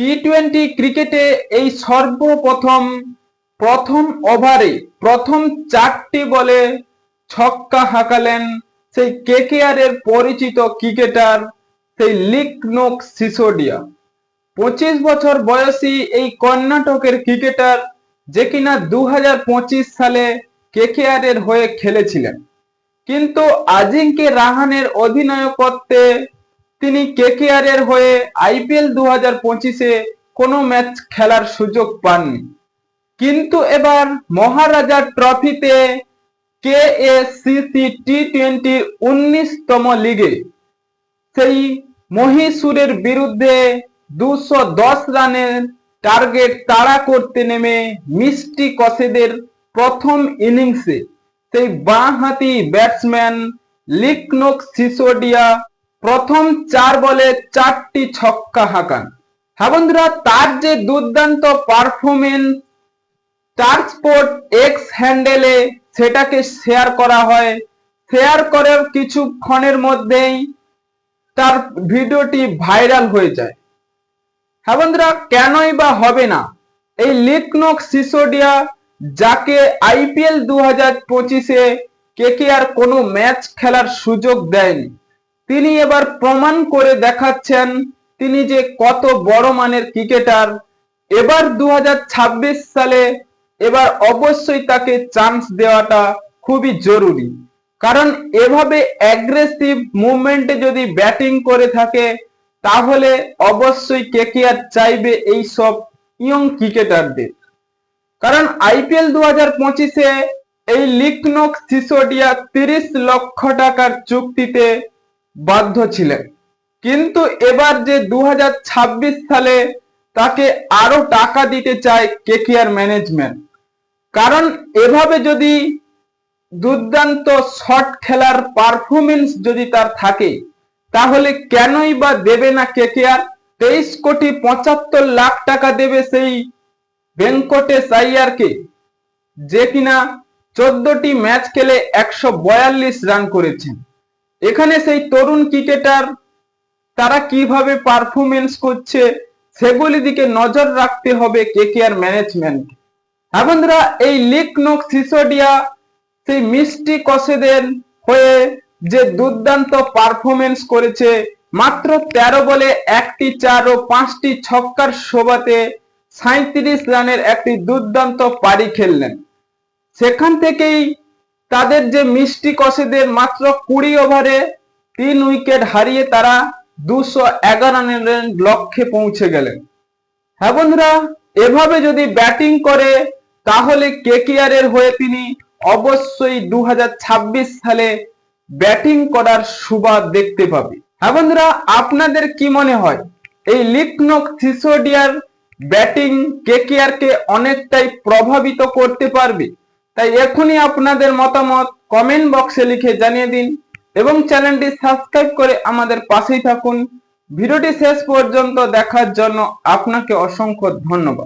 T twenty ক্রিকেটে এই সর্বপ্রথম, প্রথম ওভারে প্রথম চারটি বলে ছক্কা হাঁকালেন সেই কেকেআর এর পরিচিত ক্রিকেটার সেই লিকনোক সিসোডিয়া। পঁচিশ বছর বয়সী এই কর্ণাটকের ক্রিকেটার যে কিনা দু হাজার পঁচিশ সালে কেকেআর এর হয়ে খেলেছিলেন। কিন্তু আজিঙ্কে রাহানের অধিনায়কত্বে তিনি কেকেআর এর হয়ে আইপিএল দু হাজার পঁচিশে কোনো ম্যাচ খেলার সুযোগ পাননি। কিন্তু এবার মহারাজা ট্রফিতে কে এসিসি টি টোয়েন্টির উনিশতম লিগে সেই মহীশূরের বিরুদ্ধে দুশো দশ রানের টার্গেট তাড়া করতে নেমে মিষ্টি কসেদের প্রথম ইনিংসে সেই বাঁহাতি ব্যাটসম্যান লিকনোক সিসোডিয়া প্রথম চার বলে চারটি ছক্কা হাঁকান। হ্যাঁ বন্ধুরা, তার যে দুর্দান্ত পারফরমেন্স স্টার স্পোর্ট এক্স হ্যান্ডেলে সেটাকে শেয়ার করা হয়। শেয়ার করার কিছুক্ষণের মধ্যেই তার ভিডিওটি ভাইরাল হয়ে যায়। হ্যাঁ বন্ধুরা, কেনই বা হবে না? এই লিকনক সিসোডিয়া, যাকে আইপিএল দু হাজার পঁচিশে কে আর কোনো ম্যাচ খেলার সুযোগ দেয়নি। তিনি এবার প্রমাণ করে দেখাচ্ছেন তিনি যে কত বড় মানের ক্রিকেটার। এবার দু হাজার ছাব্বিশ সালে এবার অবশ্যই তাকে চান্স দেওয়াটা খুবই জরুরি। কারণ এভাবে অ্যাগ্রেসিভ মুভমেন্টে যদি ব্যাটিং করে থাকে, তাহলে অবশ্যই কেকেআর চাইবে এই সব ইয়ং ক্রিকেটারদের কারণ আইপিএল দু হাজার পঁচিশে এই লিকনক সিসোডিয়া তিরিশ লক্ষ টাকার চুক্তিতে বাধ্য ছিলেন। কিন্তু এবার যে দু হাজার ছাব্বিশ সালে তাকে আরও টাকা দিতে চায় কেকেআর ম্যানেজমেন্ট, কারণ এভাবে যদি দুর্দান্ত শট খেলার পারফরমেন্স যদি তার থাকে, তাহলে কেনই বা দেবে না কেকেআর? তেইশ কোটি পঁচাত্তর লাখ টাকা দেবে সেই ভেঙ্কটেশ আইয়ারকে, যে কিনা চোদ্দটি ম্যাচ খেলে একশো রান করেছেন। এখানে সেই তরুণ ক্রিকেটার, তারা কীভাবে পারফরমেন্স করছে, সেগুলি দিকে নজর রাখতে হবে কেকেআর ম্যানেজমেন্ট হ্যাঁ বন্ধুরা, এই লিক নোক সিসোডিয়া, সেই মিষ্টি কষেদের হয়ে যে দুর্দান্ত পারফরমেন্স করেছে, মাত্র তেরো বলে একটি চার ও পাঁচটি ছক্কার শোভাতে সাঁত্রিশ রানের একটি দুর্দান্ত পারি খেললেন। সেখান থেকেই তাদের যে মিষ্টি কষেদের মাত্র কুড়ি ওভারে তিন উইকেট হারিয়ে তারা দুশো এগারো লক্ষ্যে পৌঁছে গেলেন। হ্যাঁ বন্ধুরা, এভাবে যদি ব্যাটিং করে, তাহলে কেকেআর হয়ে তিনি অবশ্যই দু হাজার ছাব্বিশ সালে ব্যাটিং করার সুবাদ দেখতে পাবে। হ্যাঁ বন্ধুরা, আপনাদের কি মনে হয়? এই লিকনক সিসোডিয়ার ব্যাটিং কেকেআর কে অনেকটাই প্রভাবিত করতে পারবে? তাই এখনই আপনাদের মতামত কমেন্ট বক্সে লিখে জানিয়ে দিন এবং চ্যানেলটি সাবস্ক্রাইব করে আমাদের পাশেই থাকুন। ভিডিওটি শেষ পর্যন্ত দেখার জন্য আপনাকে অসংখ্য ধন্যবাদ।